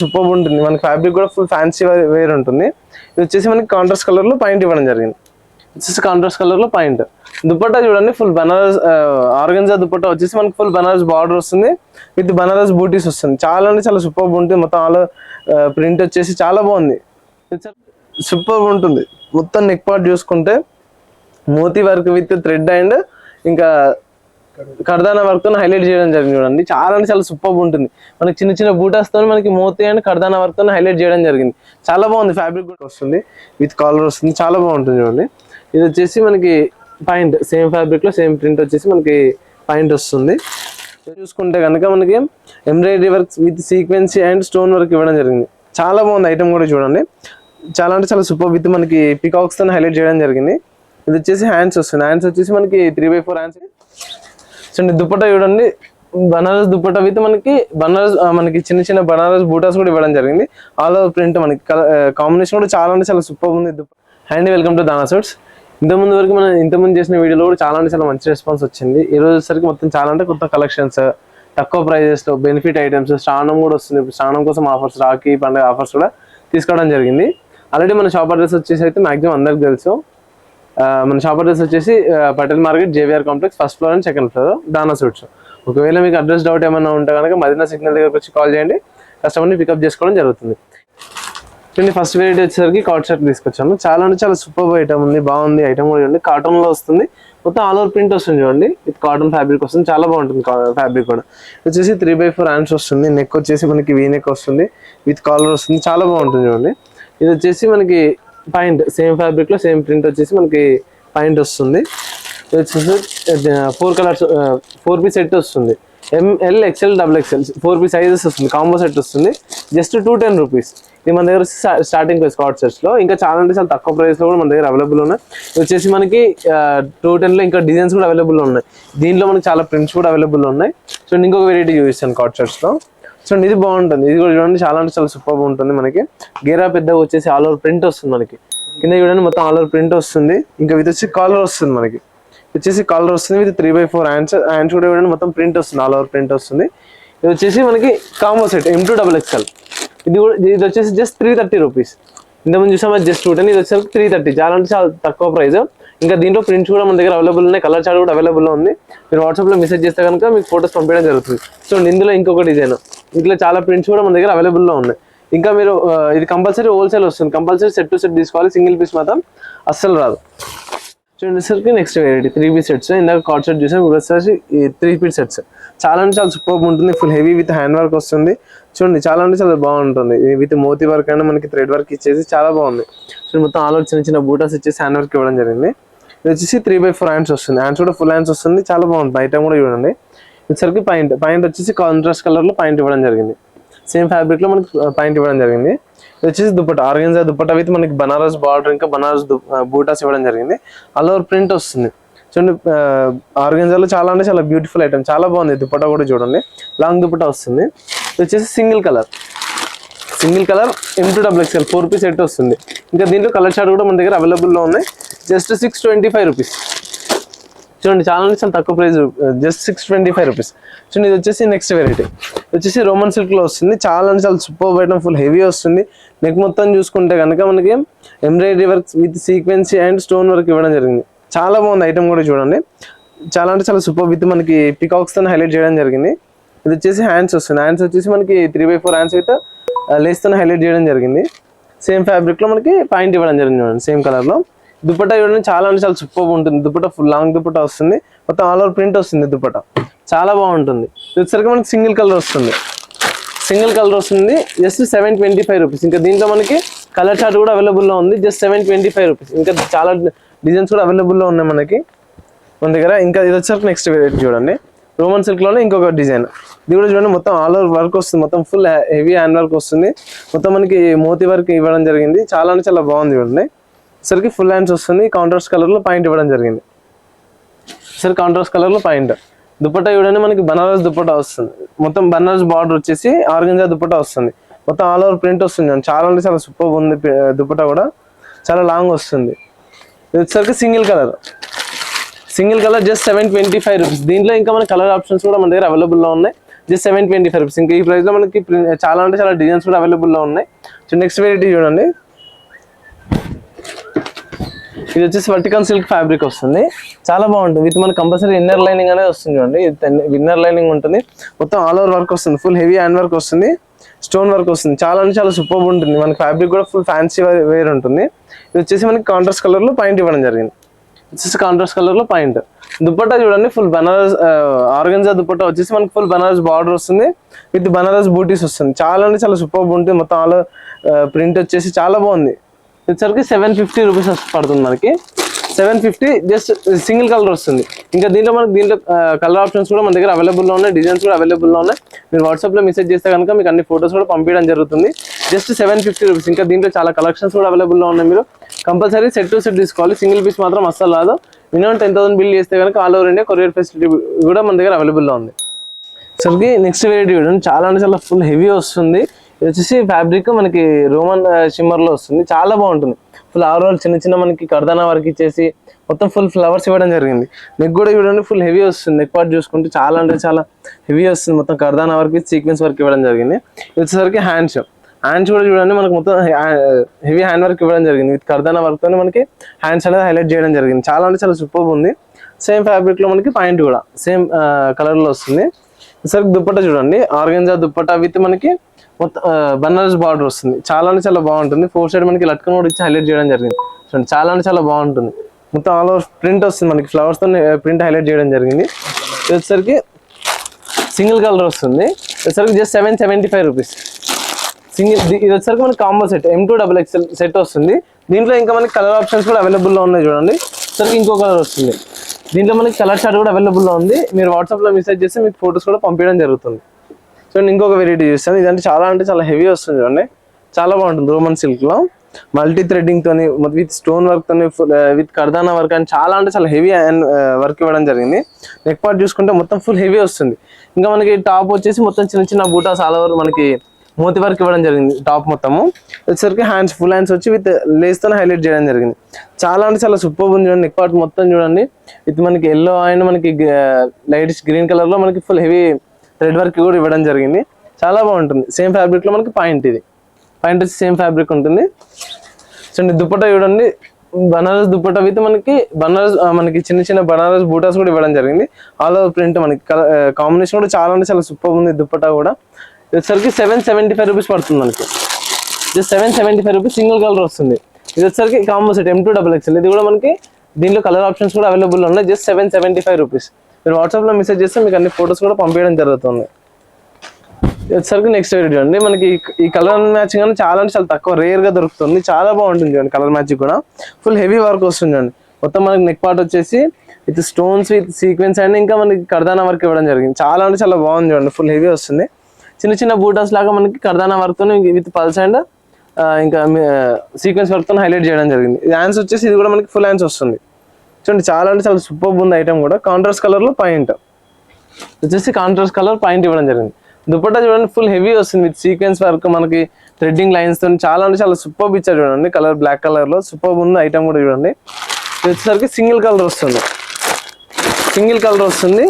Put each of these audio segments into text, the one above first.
Super ఉంటుంది. మనకి fabric కూడా ఫుల్ ఫ్యాన్సీ వేర్ ఉంటుంది. ఇది వచ్చేసి మనకి కాంట్రాస్ట్ కలర్లో పాయింట్ ఇవ్వడం జరిగింది. వచ్చేసి కాంట్రాస్ట్ కలర్లో పాయింట్ దుపట్టా చూడండి ఫుల్ బనారస్ ఆర్గంజా దుపట్టా వచ్చేసి మనకి ఫుల్ బనారస్ బార్డర్ వస్తుంది. విత్ బనారస్ బూటీస్ వస్తుంది. చాలా అంటే చాలా సూపర్ ఉంటుంది. మొత్తం ఆల్ ప్రింట్ వచ్చేసి చాలా బాగుంది. సూపర్ ఉంటుంది. మొత్తం నెక్ పార్ట్ చూసుకుంటే Moti work with thread and ఇంకా కర్దానా వర్క్తో హైలైట్ చేయడం జరిగింది చూడండి. చాలా అంటే చాలా సూపర్ ఉంటుంది. మనకి చిన్న చిన్న బూటాస్తో మనకి మోతీ అండ్ కర్దానా వర్క్తో హైలైట్ చేయడం జరిగింది. చాలా బాగుంది ఫ్యాబ్రిక్ కూడా. వస్తుంది. విత్ కాలర్ వస్తుంది. చాలా బాగుంటుంది చూడండి. ఇది వచ్చేసి మనకి పాయింట్ సేమ్ ఫ్యాబ్రిక్లో సేమ్ ప్రింట్ వచ్చేసి మనకి పాయింట్ వస్తుంది. చూసుకుంటే కనుక మనకి embroidery work with sequins and stone work ఇవ్వడం జరిగింది. చాలా బాగుంది ఐటమ్ కూడా చూడండి. చాలా అంటే చాలా సూపర్ విత్ మనకి పికాక్స్తో హైలైట్ చేయడం జరిగింది. ఇది వచ్చేసి హ్యాండ్స్ వస్తుంది. హ్యాండ్స్ వచ్చేసి మనకి త్రీ బై ఫోర్ హ్యాండ్స్ చూడండి దుప్పట చూడండి బనారస్ దుప్పట విత్ మనకి బనారస్ మనకి చిన్న చిన్న బనారస్ బూటాస్ కూడా ఇవ్వడం జరిగింది. ఆల్ ఓవర్ ప్రింట్ మనకి కాంబినేషన్ కూడా చాలా అంటే చాలా సూపర్ ఉంది hand welcome to Dana suits ఇంతకుముందు వరకు మనం ఇంతకుముందు చేసిన వీడియోలో కూడా చాలా అంటే చాలా మంచి రెస్పాన్స్ వచ్చింది. ఈ రోజు సరికి మొత్తం చాలా అంటే కొత్త కలెక్షన్స్ తక్కువ ప్రైజెస్లో బెనిఫిట్ ఐటమ్స్ స్నానం కూడా వస్తుంది. ఇప్పుడు స్నానం కోసం ఆఫర్స్ రాఖీ పండుగ ఆఫర్స్ కూడా తీసుకోవడం జరిగింది. ఆల్రెడీ మన షాప్ అడ్రస్ వచ్చేసి అయితే మాక్సిమం అందరికి తెలుసు. మన షాప్ అడ్రస్ వచ్చేసి Patel market JVR complex first floor and second floor Dana suits ఒకవేళ మీకు అడ్రస్ డౌట్ ఏమైనా ఉంటే కనుక మదీనా సిగ్నల్ దగ్గరకు వచ్చి కాల్ చేయండి. కస్టమర్ని పికప్ చేసుకోవడం జరుగుతుంది. చూడండి ఫస్ట్ వెరైటీ వచ్చేసరికి కాట్ షర్ట్ తీసుకొచ్చాము. చాలా అంటే చాలా సూపర్ ఐటమ్ ఉంది బాగుంది ఐటమ్ కూడా చూడండి. కాటన్లో వస్తుంది. మొత్తం ఆల్ ఓవర్ ప్రింట్ వస్తుంది చూడండి. విత్ కాటన్ ఫ్యాబ్రిక్ వస్తుంది. చాలా బాగుంటుంది ఫ్యాబ్రిక్ కూడా. వచ్చేసి త్రీ బై ఫోర్ హ్యాండ్స్ వస్తుంది. నెక్ వచ్చేసి మనకి వీ నెక్ వస్తుంది. విత్ కాలర్ వస్తుంది. చాలా బాగుంటుంది చూడండి. ఇది వచ్చేసి మనకి పాయింట్ సేమ్ ఫ్యాబ్రిక్లో సేమ్ ప్రింట్ వచ్చేసి మనకి పాయింట్ వస్తుంది. వచ్చేసి four colours four piece set వస్తుంది. M L XL double XL four piece sizes వస్తుంది. కాంబో సెట్ వస్తుంది. జస్ట్ టూ టెన్ రూపీస్ ఇది మన దగ్గర స్టార్టింగ్ ప్రైస్ కాట్ సెట్స్లో. ఇంకా చాలా అంటే చాలా తక్కువ ప్రైస్లో కూడా మన దగ్గర అవైలబుల్ ఉన్నాయి. ఇది వచ్చేసి మనకి uh, టూ టెన్లో ఇంకా డిజైన్స్ కూడా అవైలబుల్ ఉన్నాయి. దీనిలో మనకి చాలా ప్రింట్స్ కూడా అవైలబుల్ ఉన్నాయి. సో ఇంకొక వెరైటీ చూపిస్తాను కాట్ సెట్స్ చూడండి సో ఇది బాగుంటుంది. ఇది కూడా చూడండి చాలా అంటే చాలా సూపర్ ఉంటుంది మనకి. గేరా పెద్దగా వచ్చేసి ఆల్ ఓవర్ ప్రింట్ వస్తుంది మనకి. కింద చూడండి మొత్తం ఆల్ ఓవర్ ప్రింట్ వస్తుంది. ఇంకా ఇది వచ్చి కాలర్ వస్తుంది మనకి. వచ్చేసి కాలర్ వస్తుంది with three by four hands hands కూడా చూడండి మొత్తం ప్రింట్ వస్తుంది ఆల్ ఓవర్ ప్రింట్ వస్తుంది. ఇది వచ్చేసి మనకి combo set M to double XL ఇది కూడా ఇది వచ్చేసి జస్ట్ త్రీ థర్టీ రూపీస్ ఇంతకుముందు చూసాం జస్ట్ టూ టెన్ ఇది వచ్చేసరికి త్రీ థర్టీ చాలా అంటే చాలా తక్కువ ప్రైస్ ఇంకా దీంట్లో ప్రింట్స్ కూడా మన దగ్గర అవైలబుల్ ఉన్నాయి. కలర్ చార్ట్ కూడా అవైలబుల్ ఉంది. మీరు వాట్సాప్లో మెసేజ్ చేస్తే కనుక మీకు ఫోటోస్ పంపించడం జరుగుతుంది. సో ఇందులో ఇంకొక డిజైన్ ఇట్లా చాలా ప్రింట్స్ కూడా మన దగ్గర అవైలబుల్లో ఉన్నాయి. ఇంకా మీరు ఇది కంపల్సరీ హోల్సేల్ వస్తుంది. కంపల్సరీ సెట్ టు సెట్ తీసుకోవాలి. సింగిల్ పీస్ మాత్రం అస్సలు రాదు. చూడండి సరికి next variety three piece sets ఇందాక కార్డ్ సెట్ చూసాం ఇప్పుడు వచ్చేసి ఈ త్రీ పీస్ సెట్స్ చాలా అంటే చాలా సూపర్ ఉంటుంది full heavy with hand work వస్తుంది. చూడండి చాలా అంటే చాలా బాగుంటుంది. విత్ మోతీ వర్క్ అయినా మనకి థ్రెడ్ వర్క్ ఇచ్చేసి చాలా బాగుంది. చూడండి మొత్తం ఆల్ చిన్న చిన్న బూటాస్ ఇచ్చేసి హ్యాండ్ వర్క్ ఇవ్వడం జరిగింది. ఇది వచ్చేసి త్రీ బై ఫోర్ హ్యాండ్స్ వస్తుంది. హ్యాండ్స్ కూడా ఫుల్ హ్యాండ్స్ వస్తుంది చాలా బాగుంటుంది. ఐటమ్ కూడా చూడండి. సరికి పాయింట్ పాయింట్ వచ్చేసి కాంట్రాస్ట్ కలర్లో పాయింట్ ఇవ్వడం జరిగింది. సేమ్ ఫ్యాబ్రిక్లో మనకి పాయింట్ ఇవ్వడం జరిగింది. ఇది వచ్చేసి దుప్పట ఆర్గెన్జా దుప్పట అయితే మనకి బనారస్ బార్డర్ ఇంకా బనారస్ బూటాస్ ఇవ్వడం జరిగింది. ఆల్ ఓవర్ ప్రింట్ వస్తుంది. చూడండి ఆర్గెన్జాలో చాలా అంటే చాలా బ్యూటిఫుల్ ఐటమ్ చాలా బాగుంది దుప్పట కూడా చూడండి. లాంగ్ దుప్పట వస్తుంది. ఇది వచ్చేసి single colour. Single colour M to double XL four piece set వస్తుంది. ఇంకా దీంట్లో కలర్ షార్ట్ కూడా మన దగ్గర అవైలబుల్లో ఉన్నాయి. Just six twenty five rupees చూడండి చాలా అంటే చాలా తక్కువ price just six twenty five rupees చూడండి ఇది వచ్చేసి నెక్స్ట్ వెరైటీ వచ్చేసి రోమన్ సిల్క్లో వస్తుంది. చాలా అంటే చాలా సూపర్ ఐటమ్ ఫుల్ హెవీ వస్తుంది. నెక్ మొత్తం చూసుకుంటే కనుక మనకి embroidery work with sequins and stone work ఇవ్వడం జరిగింది. చాలా బాగుంది ఐటమ్ కూడా చూడండి. చాలా అంటే చాలా సూపర్ విత్ మనకి పికాక్స్తో హైలైట్ చేయడం జరిగింది. ఇది వచ్చేసి హ్యాండ్స్ వస్తుంది. హ్యాండ్స్ వచ్చేసి మనకి త్రీ బై ఫోర్ హ్యాండ్స్ అయితే లేస్తో హైలైట్ చేయడం జరిగింది. సేమ్ ఫ్యాబ్రిక్లో మనకి పాయింట్ ఇవ్వడం జరిగింది చూడండి సేమ్ కలర్లో దుపట్టా చూడండి చాలా అంటే చాలా సూపర్ ఉంటుంది. దుపట్టా ఫుల్ లాంగ్ దుపట్టా వస్తుంది. మొత్తం ఆల్ ఓవర్ ప్రింట్ వస్తుంది దుపట్టా. చాలా బాగుంటుంది. వచ్చేసరికి మనకి సింగిల్ కలర్ వస్తుంది. సింగిల్ కలర్ వస్తుంది just seven twenty five rupees ఇంకా దీంట్లో మనకి కలర్ చార్ట్ కూడా అవైలబుల్లో ఉంది just seven twenty five rupees ఇంకా చాలా డిజైన్స్ కూడా అవైలబుల్లో ఉన్నాయి మనకి. మన దగ్గర. ఇంకా ఇది వచ్చేసరికి నెక్స్ట్ వెరైటీ చూడండి. రోమన్ సిల్క్లోనే ఇంకొక డిజైన్ ఇది కూడా చూడండి మొత్తం ఆల్ ఓవర్ వర్క్ వస్తుంది. మొత్తం ఫుల్ హెవీ హ్యాండ్ వర్క్ వస్తుంది. మొత్తం మనకి మోతీ వర్క్ ఇవ్వడం జరిగింది. చాలా అంటే చాలా బాగుంది చూడండి. సరికి ఫుల్ హ్యాండ్స్ వస్తుంది. కాంట్రాస్ట్ కలర్లో పాయింట్ ఇవ్వడం జరిగింది. సరే కాంట్రాస్ట్ కలర్లో పాయింట్ దుపట్టా చూడండి మనకి బనారస్ దుపట్టా వస్తుంది. మొత్తం బనారస్ బార్డర్ వచ్చేసి ఆర్గంజా దుపట్టా వస్తుంది. మొత్తం ఆల్ ఓవర్ ప్రింట్ వస్తుంది చాలా అంటే చాలా సూపర్ ఉంది పి- దుపట్టా కూడా. చాలా లాంగ్ వస్తుంది. ఇది వచ్చేసరికి single colour single colour just seven twenty five rupees దీంట్లో ఇంకా మన కలర్ ఆప్షన్స్ కూడా మన దగ్గర అవైలబుల్లో ఉన్నాయి. Just seven twenty five rupees ఇంకా ఈ ప్రైస్లో మనకి చాలా అంటే చాలా డిజైన్స్ కూడా అవైలబుల్లో ఉన్నాయి. సో నెక్స్ట్ వెరైటీ చూడండి. ఇది వచ్చేసి వర్టికల్ సిల్క్ ఫ్యాబ్రిక్ వస్తుంది. చాలా బాగుంటుంది. విత్ మనకి కంపల్సరీ ఇన్నర్ లైనింగ్ అనేది వస్తుంది చూడండి. ఇన్నర్ లైనింగ్ ఉంటుంది. మొత్తం ఆల్ ఓవర్ వర్క్ వస్తుంది. ఫుల్ హెవీ హ్యాండ్ వర్క్ వస్తుంది. స్టోన్ వర్క్ వస్తుంది. చాలా అంటే చాలా సూపర్ ఉంటుంది. మనకి ఫ్యాబ్రిక్ కూడా ఫుల్ ఫ్యాన్సీ వేర్ ఉంటుంది. ఇది వచ్చేసి మనకి కాంట్రాస్ట్ కలర్లో పాయింట్ ఇవ్వడం జరిగింది. వచ్చేసి కాంట్రాస్ట్ కలర్లో పాయింట్ దుప్పట్టా చూడండి. Full Banaras uh, organza dupatta వచ్చేసి మనకి ఫుల్ బనారస్ బార్డర్ వస్తుంది. విత్ బనారస్ బూటీస్ వస్తుంది. చాలా అంటే చాలా సూపర్ ఉంటుంది. మొత్తం ఆల్ ప్రింట్ uh, వచ్చేసి చాలా బాగుంది. వచ్చేసరికి సెవెన్ ఫిఫ్టీ రూపీస్ పడుతుంది మనకి. Seven fifty just single colour వస్తుంది. ఇంకా దీంట్లో మనకి దీంట్లో కలర్ ఆప్షన్స్ కూడా మన దగ్గర అవైలబుల్లో ఉన్నాయి. డిజైన్స్ కూడా అవైలబుల్లో ఉన్నాయి. మీరు వాట్సాప్లో మెసేజ్ చేస్తే కనుక మీకు అన్ని ఫోటోస్ కూడా పంపించడం జరుగుతుంది. Just seven fifty rupees. ఇంకా దీంట్లో చాలా కలెక్షన్స్ కూడా అవైలబుల్లో ఉన్నాయి మీరు. కంపల్సరీ సెట్ టు సెట్ తీసుకోవాలి. సింగిల్ పీస్ మాత్రం అస్సలు రాదు. మినిమం టెన్ థౌసండ్ బిల్ చేస్తే కనుక all over India courier facility కూడా మన దగ్గర అవైలబుల్లో ఉంది. సరికి నెక్స్ట్ వెరైటీ చూడండి. చాలా అంటే చాలా ఫుల్ హెవీ వస్తుంది. ఇది వచ్చేసి ఫ్యాబ్రిక్ మనకి రోమన్ షిమ్మర్లో వస్తుంది. చాలా బాగుంటుంది. ఫుల్ ఆరు చిన్న చిన్న మనకి కర్దానా వర్క్ ఇచ్చేసి మొత్తం ఫుల్ ఫ్లవర్స్ ఇవ్వడం జరిగింది. నెక్ కూడా చూడండి ఫుల్ హెవీ వస్తుంది. నెక్ పార్ట్ చూసుకుంటే చాలా అంటే చాలా హెవీ వస్తుంది. మొత్తం కర్దానా వర్క్ సీక్వెన్స్ వర్క్ ఇవ్వడం జరిగింది. ఇది వచ్చేసరికి హ్యాండ్స్ హ్యాండ్స్ కూడా చూడండి మనకు మొత్తం హెవీ హ్యాండ్ వర్క్ ఇవ్వడం జరిగింది. విత్ కర్దానా వర్క్తో మనకి హ్యాండ్స్ అనేది హైలైట్ చేయడం జరిగింది. చాలా అంటే చాలా సూపర్ ఉంది. సేమ్ ఫ్యాబ్రిక్లో మనకి పాయింట్ కూడా సేమ్ కలర్లో వస్తుంది. సరే దుప్పట చూడండి. ఆర్గంజా దుప్పట విత్ మనకి మొత్తం బనారస్ బార్డర్ వస్తుంది. చాలా అంటే చాలా బాగుంటుంది. ఫోర్ సైడ్ మనకి లట్కన్ కూడా ఇచ్చి హైలైట్ చేయడం జరిగింది. చూడండి చాలా అంటే చాలా బాగుంటుంది. మొత్తం ఆల్ ఓవర్ ప్రింట్ వస్తుంది మనకి. ఫ్లవర్స్తో ప్రింట్ హైలైట్ చేయడం జరిగింది. ఇది వచ్చేసరికి సింగిల్ కలర్ వస్తుంది. వచ్చేసరికి just seven seventy five rupees single ఇది వచ్చేసరికి మనకి combo set M to double XL set వస్తుంది. దీంట్లో ఇంకా మనకి కలర్ ఆప్షన్స్ కూడా అవైలబుల్లో ఉన్నాయి చూడండి. సరికి ఇంకో కలర్ వస్తుంది. దీంట్లో మనకి కలర్ షార్ట్ కూడా అవైలబుల్లో ఉంది. మీరు వాట్సాప్లో మెసేజ్ చేస్తే మీకు ఫొటోస్ కూడా పంపించడం జరుగుతుంది. సో నేను ఇంకొక వెరైటీ చూస్తాను. ఇదంటే చాలా అంటే చాలా హెవీ వస్తుంది చూడండి. చాలా బాగుంటుంది రోమన్ సిల్క్లో. మల్టీ థ్రెడ్డింగ్ తోని విత్ స్టోన్ వర్క్ తోని విత్ uh, కర్దానా వర్క్ అని చాలా అంటే చాలా హెవీ వర్క్ uh, ఇవ్వడం జరిగింది. నెక్ పార్ట్ చూసుకుంటే మొత్తం ఫుల్ హెవీ వస్తుంది. ఇంకా మనకి టాప్ వచ్చేసి మొత్తం చిన్న చిన్న బూటాస్ ఆల్ ఓవర్ మనకి మూతి వర్క్ ఇవ్వడం జరిగింది టాప్ మొత్తము. వచ్చేసరికి హ్యాండ్స్ ఫుల్ హ్యాండ్స్ వచ్చి విత్ లేస్ హైలైట్ చేయడం జరిగింది. చాలా అంటే చాలా సూపర్ ఉంది చూడండి. నెక్ పార్ట్ మొత్తం చూడండి. విత్ మనకి ఎల్లో అండ్ మనకి లైట్ గ్రీన్ కలర్లో మనకి ఫుల్ హెవీ థ్రెడ్ వర్క్ కూడా ఇవ్వడం జరిగింది. చాలా బాగుంటుంది. సేమ్ ఫ్యాబ్రిక్లో మనకి పాయింట్ ఇది. పాయింట్ వచ్చి సేమ్ ఫ్యాబ్రిక్ ఉంటుంది. చూడండి దుప్పట చూడండి. బనారస్ దుప్పట విత్ మనకి బనారస్ మనకి చిన్న చిన్న బనారస్ బూటాస్ కూడా ఇవ్వడం జరిగింది. ఆల్ ఓవర్ ప్రింట్ మనకి కాంబినేషన్ కూడా చాలా అంటే చాలా సూపర్ ఉంది దుప్పట కూడా. ఇది వచ్చేసరికి సెవెన్ సెవెంటీ ఫైవ్ రూపీస్ పడుతుంది మనకి. Just seven seventy five rupees single colour వస్తుంది. ఇది వచ్చేసరికి combo set M to double XL ఇది కూడా మనకి దీంట్లో కలర్ ఆప్షన్స్ కూడా అవైలబుల్ ఉన్నాయి. Just seven seventy five rupees మీరు వాట్సాప్లో మెసేజ్ చేస్తే మీకు అన్ని ఫొటోస్ కూడా పంపించడం జరుగుతుంది. వచ్చేసరికి నెక్స్ట్ వీడియో చూడండి మనకి ఈ- కలర్ మ్యాచింగ్ అని చాలా అంటే చాలా తక్కువ రేర్గా దొరుకుతుంది. చాలా బాగుంటుంది చూడండి కలర్ మ్యాచింగ్ కూడా. ఫుల్ హెవీ వర్క్ వస్తుంది చూడండి. మొత్తం మనకి నెక్ పార్ట్ వచ్చేసి with stones with sequence and ఇంకా మనకి కర్దానా వర్క్ ఇవ్వడం జరిగింది. చాలా అంటే చాలా బాగుంది చూడండి. ఫుల్ హెవీ వస్తుంది. చిన్న చిన్న బూటాస్ లాగా మనకి కర్దానా వర్క్తో విత్ పల్స్ అండ్ ఇంకా సీక్వెన్స్ వర్క్తో హైలైట్ చేయడం జరిగింది. ఇది హ్యాండ్స్ వచ్చేసి ఇది కూడా మనకి ఫుల్ హ్యాండ్స్ వస్తుంది. చూడండి చాలా అంటే చాలా సూపర్ ఉంది ఐటమ్ కూడా. కాంట్రాస్ట్ కలర్లో పాయింట్ వచ్చేసి కాంట్రాస్ట్ కలర్ పాయింట్ ఇవ్వడం జరిగింది. దుపట్టా చూడండి ఫుల్ హెవీ వస్తుంది. విత్ సీక్వెన్స్ వర్క్ మనకి థ్రెడ్డింగ్ లైన్స్తో చాలా అంటే చాలా సూపర్ ఇచ్చారు చూడండి. కలర్ బ్లాక్ కలర్లో సూపర్ ఉంది ఐటమ్ కూడా చూడండి. ఇది వచ్చేసరికి సింగిల్ కలర్ వస్తుంది. సింగిల్ కలర్ వస్తుంది.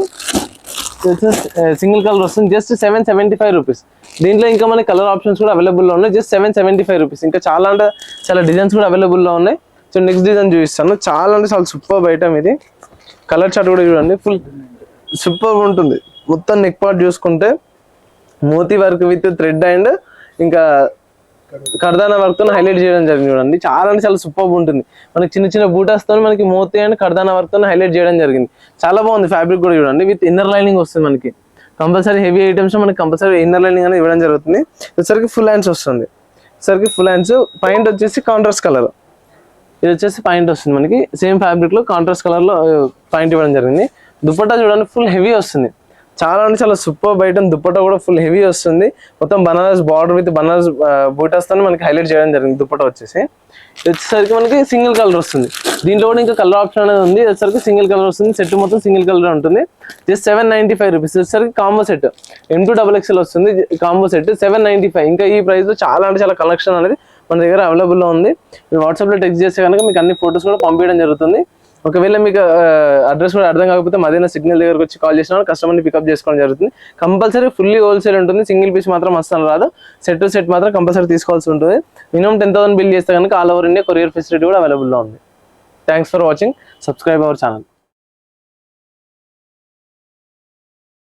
సింగిల్ కలర్ వస్తుంది. Just seven seventy five rupees దీంట్లో ఇంకా మనకి కలర్ ఆప్షన్స్ కూడా అవైలబుల్లో ఉన్నాయి. Just seven seventy five rupees ఇంకా చాలా అంటే చాలా డిజైన్స్ కూడా అవైలబుల్లో ఉన్నాయి. సో నెక్స్ట్ డిజైన్ చూపిస్తాను. చాలా అంటే చాలా సూపర్ ఐటమ్ ఇది. కలర్ చార్ట్ కూడా చూడండి. ఫుల్ సూపర్ ఉంటుంది. మొత్తం నెక్ పార్ట్ చూసుకుంటే moti work with thread and ఇంకా కర్దానా వర్క్ హైలైట్ చేయడం జరిగింది చూడండి. చాలా అంటే చాలా సూపర్ ఉంటుంది. మనకి చిన్న చిన్న బూటాస్తో మనకి మోతీ అండ్ కర్దానా వర్క్తో హైలైట్ చేయడం జరిగింది. చాలా బాగుంది ఫ్యాబ్రిక్ కూడా చూడండి. విత్ ఇన్నర్ లైనింగ్ వస్తుంది మనకి. కంపల్సరీ హెవీ ఐటమ్స్ మనకి కంపల్సరీ ఇన్నర్ లైనింగ్ అనేది ఇవ్వడం జరుగుతుంది. వచ్చేసరికి ఫుల్ హ్యాండ్స్ వస్తుంది. వచ్చేసరికి ఫుల్ హ్యాండ్స్ పైంట్ వచ్చేసి కాంట్రాస్ట్ కలర్ ఇది వచ్చేసి పాయింట్ వస్తుంది మనకి. సేమ్ ఫ్యాబ్రిక్లో కాంట్రాస్ట్ కలర్లో పాయింట్ ఇవ్వడం జరిగింది. దుపట్టా చూడండి ఫుల్ హెవీ వస్తుంది. చాలా అంటే చాలా సూపర్ బయట దుప్పటా కూడా ఫుల్ హెవీ వస్తుంది. మొత్తం బనారస్ బార్డర్ విత్ బనారస్ బూటాస్తో మనకి హైలైట్ చేయడం జరిగింది దుప్పటా వచ్చేసి. ఇది వచ్చేసరికి మనకి సింగిల్ కలర్ వస్తుంది. దీంట్లో కూడా ఇంకా కలర్ ఆప్షన్ అనేది ఉంది. వచ్చేసరికి సింగిల్ కలర్ వస్తుంది. సెట్ మొత్తం సింగిల్ కలర్ ఉంటుంది. Just seven ninety five rupees వచ్చేసరికి combo set M to double XL వస్తుంది. Combo set seven ninety five ఇంకా ఈ ప్రైస్లో చాలా అంటే చాలా కలెక్షన్ అనేది మన దగ్గర అవైలబుల్లో ఉంది. మీరు వాట్సాప్లో టెక్స్ట్ చేస్తే కనుక మీకు అన్ని ఫొటోస్ కూడా పంపించడం జరుగుతుంది. ఒకవేళ మీకు అడ్రస్ కూడా అర్థం కాకపోతే మదీనా సిగ్నల్ దగ్గరకు వచ్చి కాల్ చేసిన కస్టమర్ని పికప్ చేసుకోవడం జరుగుతుంది. కంపల్సరీ ఫుల్లీ హోల్సేల్ ఉంటుంది. సింగిల్ పీస్ మాత్రం అస్సలు రాదు. సెట్ టు సెట్ మాత్రం కంపల్సరీ తీసుకోవాల్సి ఉంటుంది. మినిమం టెన్ థౌసండ్ బిల్ చేస్తే కనుక all over India courier facility కూడా అవైలబుల్లో ఉంది. Thanks for watching subscribe our channel